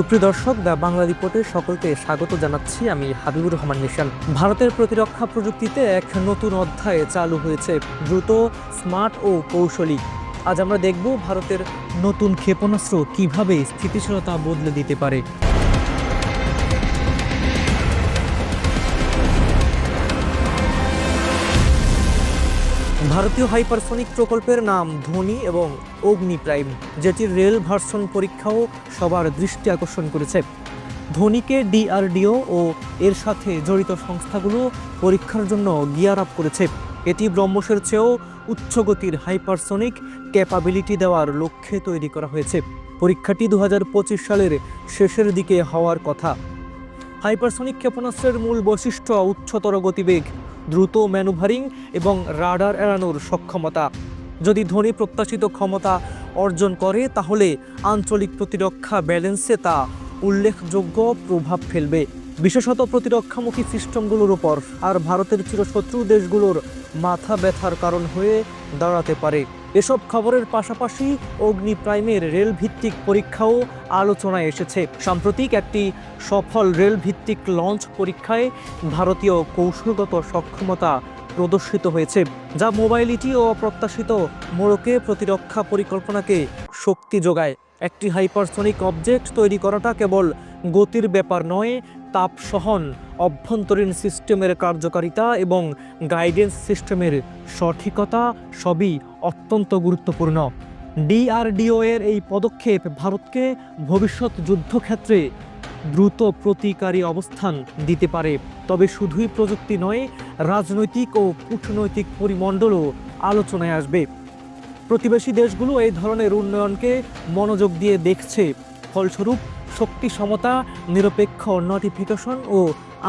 সুপ্রিয় দর্শক, দ্য বাংলা রিপোর্টে সকলকে স্বাগত জানাচ্ছি আমি হাবিবুর রহমান নিশান ভারতের প্রতিরক্ষা প্রযুক্তিতে এক নতুন অধ্যায়ে চালু হয়েছে, দ্রুত, স্মার্ট ও কৌশলী। আজ আমরা দেখব ভারতের নতুন ক্ষেপণাস্ত্র কীভাবে স্থিতিশীলতা বদলে দিতে পারে। ভারতীয় হাইপারসোনিক প্রকল্পের নাম ধোনি এবং অগ্নি প্রাইম যেটির রেল ভার্সন পরীক্ষাও সবার দৃষ্টি আকর্ষণ করেছে। ধোনিকে ডিআরডিও ও এর সাথে জড়িত সংস্থাগুলো পরীক্ষার জন্য গিয়ার আপ করেছে। এটি ব্রহ্মসের চেয়েও উচ্চ গতির হাইপারসোনিক ক্যাপাবিলিটি দেওয়ার লক্ষ্যে তৈরি করা হয়েছে। পরীক্ষাটি দু হাজার পঁচিশ সালের শেষের দিকে হওয়ার কথা। হাইপারসোনিক ক্ষেপণাস্ত্রের মূল বৈশিষ্ট্য উচ্চতর গতিবেগ। দ্রুত ম্যানুভারিং এবং রাডার এড়ানোর সক্ষমতা। যদি ধনী প্রত্যাশিত ক্ষমতা অর্জন করে, তাহলে আঞ্চলিক প্রতিরক্ষা ব্যালেন্সে তা উল্লেখযোগ্য প্রভাব ফেলবে। বিশেষত প্রতিরক্ষামুখী সিস্টেমগুলোর উপর, আর ভারতের চিরশত্রু দেশগুলোর মাথা ব্যথার কারণ হয়ে দাঁড়াতে পারে। এসব খবরের পাশাপাশি অগ্নি প্রাইমের রেল ভিত্তিক পরীক্ষাও আলোচনায় এসেছে। সাম্প্রতিক একটি সফল রেল ভিত্তিক লঞ্চ পরীক্ষায় ভারতীয় কৌশলগত সক্ষমতা প্রদর্শিত হয়েছে, যা মোবাইলিটি ও অপ্রত্যাশিত মোড়কে প্রতিরক্ষা পরিকল্পনাকে শক্তি যোগায়। একটি হাইপারসনিক অবজেক্ট তৈরি করাটা কেবল গতির ব্যাপার নয়, তাপ সহন, অভ্যন্তরীণ সিস্টেমের কার্যকারিতা এবং গাইডেন্স সিস্টেমের সঠিকতা সবই অত্যন্ত গুরুত্বপূর্ণ। ডিআরডিও এর এই পদক্ষেপ ভারতকে ভবিষ্যৎ যুদ্ধক্ষেত্রে দ্রুত প্রতিকারী অবস্থান দিতে পারে। তবে শুধুই প্রযুক্তি নয়, রাজনৈতিক ও কূটনৈতিক পরিমণ্ডলও আলোচনায় আসবে। প্রতিবেশী দেশগুলো এই ধরনের উন্নয়নকে মনোযোগ দিয়ে দেখছে। ফলস্বরূপ শক্তি সমতা নিরপেক্ষ নোটিফিকেশন ও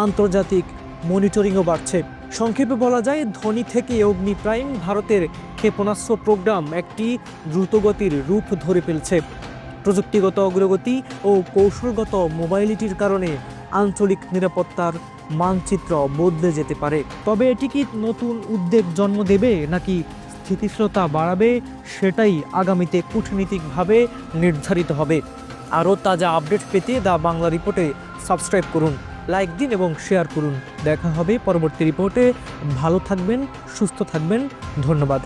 আন্তর্জাতিক মনিটরিংও বাড়ছে। সংক্ষেপে বলা যায়, ধনী থেকে অগ্নি প্রাইম ভারতের ক্ষেপণাস্ত্র প্রোগ্রাম একটি দ্রুতগতির রূপ ধরে ফেলছে। প্রযুক্তিগত অগ্রগতি ও কৌশলগত মোবাইলিটির কারণে আঞ্চলিক নিরাপত্তার মানচিত্র বদলে যেতে পারে। তবে এটি কি নতুন উদ্বেগ জন্ম দেবে নাকি স্থিতিশীলতা বাড়াবে, সেটাই আগামীতে কূটনীতিকভাবে নির্ধারিত হবে। আরও তাজা আপডেট পেতে দ্য বাংলা রিপোর্টে সাবস্ক্রাইব করুন, লাইক দিন এবং শেয়ার করুন। দেখা হবে পরবর্তী রিপোর্টে। ভালো থাকবেন, সুস্থ থাকবেন। ধন্যবাদ।